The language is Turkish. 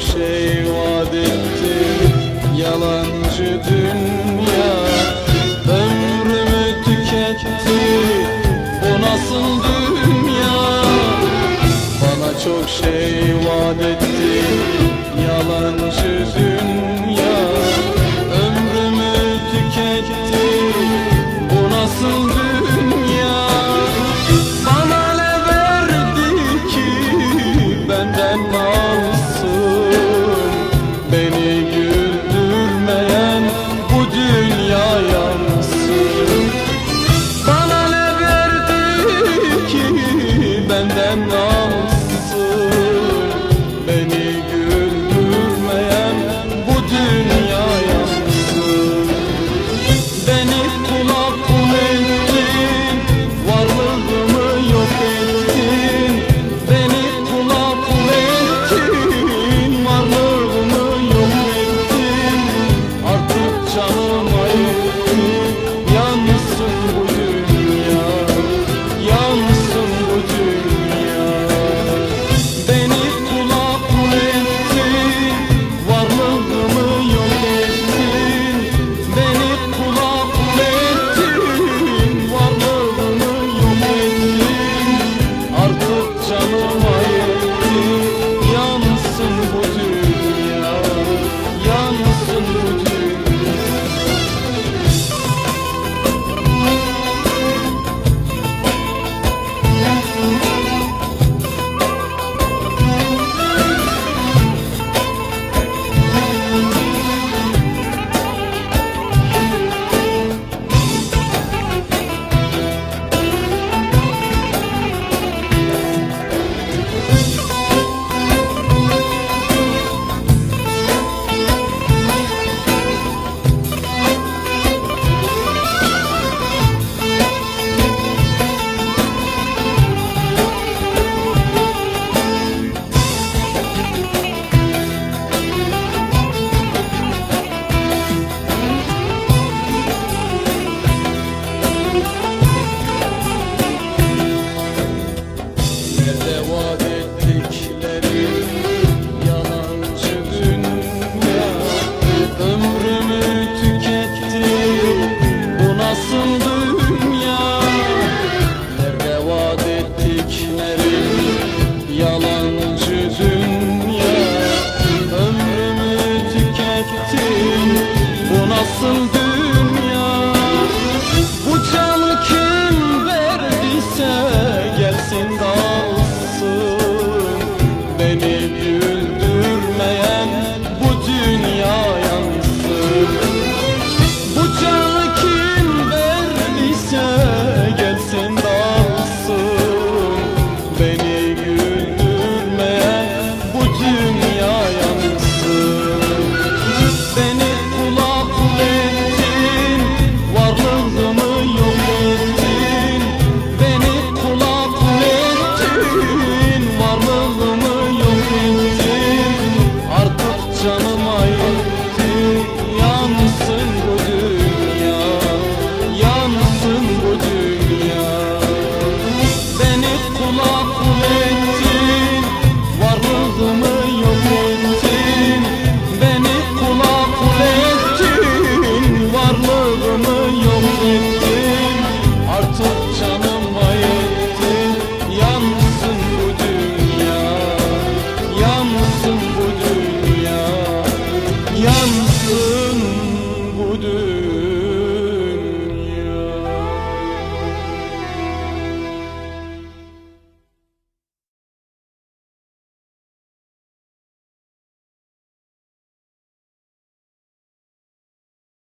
çok şey vaat ettin Yalancı dünya Ömrümü tüketti. Bu nasıl dünya? Bana çok şey vaat ettin Yalancı dünya Ömrümü tüketti. Bu nasıl dünya? Benden ne benden ne some